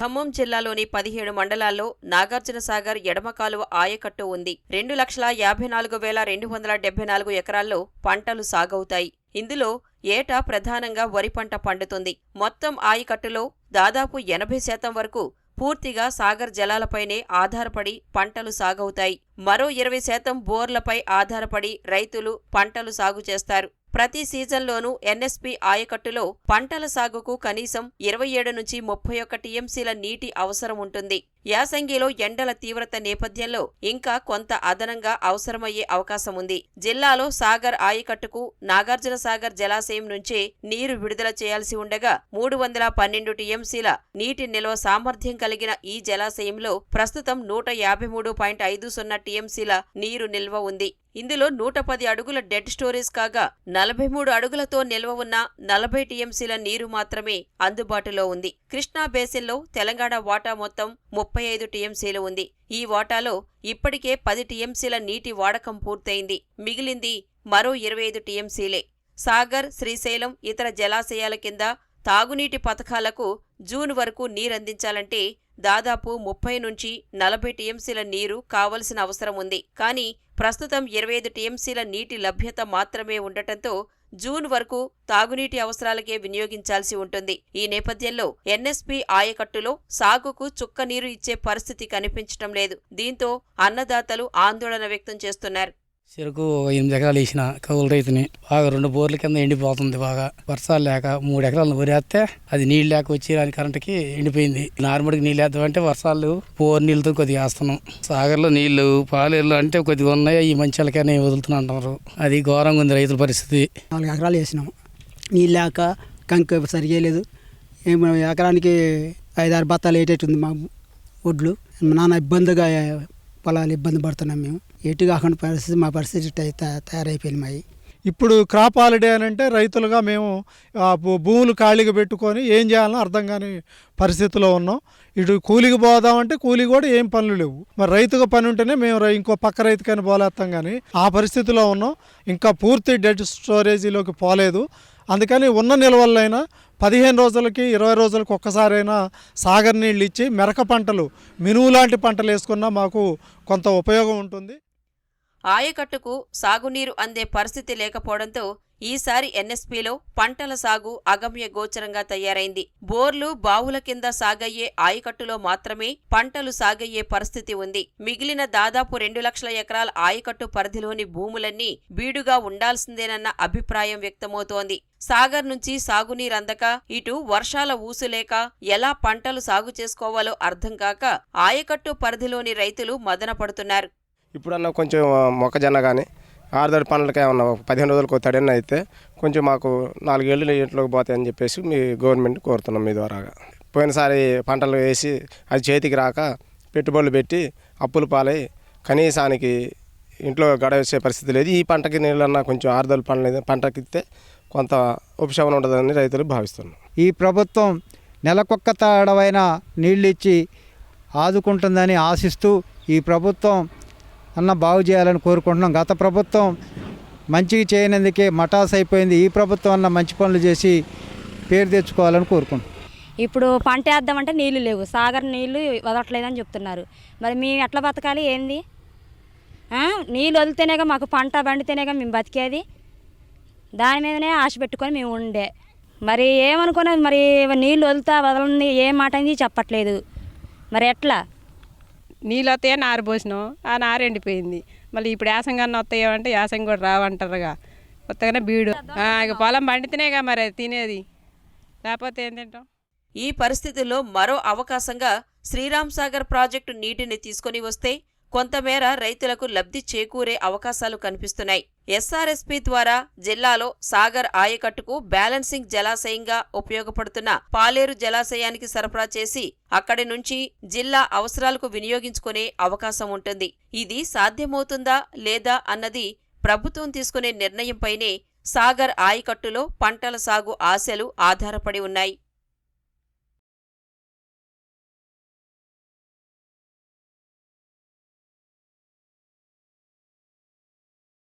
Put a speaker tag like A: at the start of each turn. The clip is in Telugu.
A: ఖమ్మం జిల్లాలోని పదిహేడు మండలాల్లో నాగార్జున సాగర్ ఎడమ కాలువ ఆయకట్టు ఉంది. రెండు లక్షల యాభై నాలుగు వేల రెండు వందల డెబ్బై నాలుగు ఎకరాల్లో పంటలు సాగవుతాయి. ఇందులో ఏటా ప్రధానంగా వరి పంట పండుతుంది. మొత్తం ఆయకట్టులో దాదాపు ఎనభై శాతం వరకు పూర్తిగా సాగర్ జలాలపైనే ఆధారపడి పంటలు సాగవుతాయి. మరో ఇరవై శాతం బోర్లపై ఆధారపడి రైతులు పంటలు సాగు చేస్తారు. ప్రతి సీజన్లోనూ ఎన్ఎస్పి ఆయకట్టులో పంటల సాగుకు కనీసం ఇరవై ఏడు నుంచి ముప్పై ఒక్క టీఎంసీల నీటి అవసరం ఉంటుంది. యాసంగిలో ఎండల తీవ్రత నేపథ్యంలో ఇంకా కొంత అదనంగా అవసరమయ్యే అవకాశం ఉంది. జిల్లాలో సాగర్ ఆయకట్టుకు నాగార్జున సాగర్ జలాశయం నుంచే నీరు విడుదల చేయాల్సి ఉండగా మూడు వందల పన్నెండు టీఎంసీల నీటి నిల్వ సామర్థ్యం కలిగిన ఈ జలాశయంలో ప్రస్తుతం నూట యాభై మూడు పాయింట్ ఐదు సున్నా టీఎంసీల నీరు నిల్వ ఉంది. ఇందులో నూట పది అడుగుల డెడ్ స్టోరేజ్ కాగా నలభై మూడు అడుగులతో నిల్వ ఉన్న నలభై టీఎంసీల నీరు మాత్రమే అందుబాటులో ఉంది. కృష్ణా బేసిన్లో తెలంగాణ వాటా మొత్తం ముప్పై ఐదు టీఎంసీలు ఉంది. ఈ వాటాలో ఇప్పటికే పది టీఎంసీల నీటి వాడకం పూర్తయింది. మిగిలింది మరో ఇరవై ఐదు టీఎంసీలే. సాగర్ శ్రీశైలం ఇతర జలాశయాల కింద తాగునీటి పథకాలకు జూన్ వరకు నీరందించాలంటే దాదాపు ముప్పై నుంచి నలభై టీఎంసీల నీరు కావలసిన అవసరం ఉంది. కానీ ప్రస్తుతం ఇరవై ఐదు టీఎంసీల నీటి లభ్యత మాత్రమే ఉండటంతో జూన్ వరకు తాగునీటి అవసరాలకే వినియోగించాల్సి ఉంటుంది. ఈ నేపథ్యంలో ఎన్ఎస్పి ఆయకట్టులో సాగుకు చుక్క నీరు ఇచ్చే పరిస్థితి కనిపించటం లేదు. దీంతో అన్నదాతలు ఆందోళన వ్యక్తం చేస్తున్నారు.
B: చెరుకు ఎనిమిది ఎకరాలు వేసిన కౌలు రైతుని బాగా రెండు బోర్ల కింద ఎండిపోతుంది బాగా. వర్షాలు లేక మూడు ఎకరాలను వరేస్తే అది నీళ్ళు లేక వచ్చి దాని కరెంటుకి ఎండిపోయింది. నార్మల్కి నీళ్ళు వేద్దామంటే వర్షాలు బోర్ నీళ్ళతో కొద్దిగా వేస్తున్నాం. సాగర్లో నీళ్ళు పాలేళ్ళు అంటే కొద్దిగా ఉన్నాయి. ఈ మంచాలకనే వదులుతున్నా అంటున్నారు. అది ఘోరంగా ఉంది రైతుల పరిస్థితి.
C: నాలుగు ఎకరాలు వేసినాము నీళ్ళు లేక కంక సరిగా లేదు. ఎకరానికి ఐదారు బత్తాలు వేటేటుంది మా ఒడ్లు. నాన్న ఇబ్బందిగా పొలాలు ఇబ్బంది పడుతున్నాం మేము. ఎటు కాకుండా పరిస్థితి మా పరిస్థితి ఇట్ట తయారైపోయింది
D: ఇప్పుడు క్రాప్ హాలిడే అని అంటే రైతులుగా మేము భూములు ఖాళీగా పెట్టుకొని ఏం చేయాలని అర్థం కాని పరిస్థితిలో ఉన్నాం. ఇటు కూలికి పోదామంటే కూలి కూడా ఏం పనులు లేవు. మరి రైతుగా పని ఉంటేనే మేము ఇంకో పక్క రైతుకని పోలేస్తాం కానీ ఆ పరిస్థితిలో ఉన్నాం. ఇంకా పూర్తి డెడ్ స్టోరేజీలోకి పోలేదు. అందుకని ఉన్న నిల్వలైనా పదిహేను రోజులకి ఇరవై రోజులకి ఒక్కసారైనా సాగర్ నీళ్ళు ఇచ్చి మెరక పంటలు మినుము లాంటి పంటలు వేసుకున్నా మాకు కొంత ఉపయోగం ఉంటుంది.
A: ఆయకట్టుకు సాగునీరు అందే పరిస్థితి లేకపోవడంతో ఈసారి ఎన్ఎస్పీలో పంటల సాగు అగమ్య గోచరంగా తయారైంది. బోర్లు బావుల కింద సాగయ్యే ఆయకట్టులో మాత్రమే పంటలు సాగయ్యే పరిస్థితి ఉంది. మిగిలిన దాదాపు రెండు లక్షల ఎకరాల ఆయకట్టు పరిధిలోని భూములన్నీ బీడుగా ఉండాల్సిందేనన్న అభిప్రాయం వ్యక్తమవుతోంది. సాగర్ నుంచి సాగునీరందక ఇటు వర్షాల ఊసులేక ఎలా పంటలు సాగు చేసుకోవాలో అర్థం కాక ఆయకట్టు పరిధిలోని రైతులు మదనపడుతున్నారు
E: ఇప్పుడన్నా కొంచెం మొక్కజొన్న కానీ ఆరుదడి పనులకి ఏమన్నా పదిహేను రోజులకు తడిన అయితే కొంచెం మాకు నాలుగేళ్ళు ఇంట్లోకి పోతాయని చెప్పేసి మీ గవర్నమెంట్ కోరుతున్నాం మీ ద్వారాగా పోయినసారి పంటలు వేసి అది చేతికి రాక పెట్టుబడులు పెట్టి అప్పులు పాలై కనీసానికి ఇంట్లో గడవచ్చే పరిస్థితి లేదు. ఈ పంటకి నీళ్ళన్నా కొంచెం ఆరుదల పండ్లు పంటకి ఇస్తే కొంత ఉపశమనం ఉండదని రైతులు భావిస్తున్నాం
F: ఈ ప్రభుత్వం నెలకొక్క తడవైన నీళ్ళు ఇచ్చి ఆదుకుంటుందని ఆశిస్తూ ఈ ప్రభుత్వం అన్న బాగు చేయాలని కోరుకుంటున్నాం. గత ప్రభుత్వం మంచిగా చేయనందుకే మటాస్ అయిపోయింది. ఈ ప్రభుత్వం అన్న మంచి పనులు చేసి పేరు తెచ్చుకోవాలని కోరుకుంటున్నాం.
G: ఇప్పుడు పంట వేద్దామంటే నీళ్ళు లేవు. సాగర్ నీళ్ళు వదలట్లేదని చెప్తున్నారు. మరి మేము ఎట్లా బతకాలి? ఏంది? నీళ్ళు వదిలితేనేగా మాకు పంట పండితేనేగా మేము బతికేది? దాని మీదనే ఆశ పెట్టుకొని మేము ఉండే. మరి ఏమనుకున్నా? మరి నీళ్ళు వదులుతా వదలని ఏ మాట అనేది చెప్పట్లేదు. మరి ఎట్లా?
H: నీళ్ళు వస్తాయని ఆరిపోసినాం ఆ నారు ఎండిపోయింది. మళ్ళీ ఇప్పుడు యాసంగాన్ని వస్తాయో అంటే యాసం కూడా రావంటారుగా. కొత్తగానే బీడు. ఇక పొలం పండితేనేగా మరి తినేది. లేకపోతే ఏం తింటాం?
A: ఈ పరిస్థితుల్లో మరో అవకాశంగా శ్రీరామ్ సాగర్ ప్రాజెక్టు నీటిని తీసుకొని వస్తే కొంతమేర రైతులకు లబ్ధి చేకూరే అవకాశాలు కనిపిస్తున్నాయి. ఎస్ఆర్ఎస్పీ ద్వారా జిల్లాలో సాగర్ ఆయకట్టుకు బ్యాలెన్సింగ్ జలాశయంగా ఉపయోగపడుతున్న పాలేరు జలాశయానికి సరఫరా చేసి అక్కడి నుంచి జిల్లా అవసరాలకు వినియోగించుకునే అవకాశం ఉంటుంది. ఇది సాధ్యమవుతుందా లేదా అన్నది ప్రభుత్వం తీసుకునే నిర్ణయంపైనే సాగర్ ఆయకట్టులో పంటల సాగు ఆశలు ఆధారపడి ఉన్నాయి.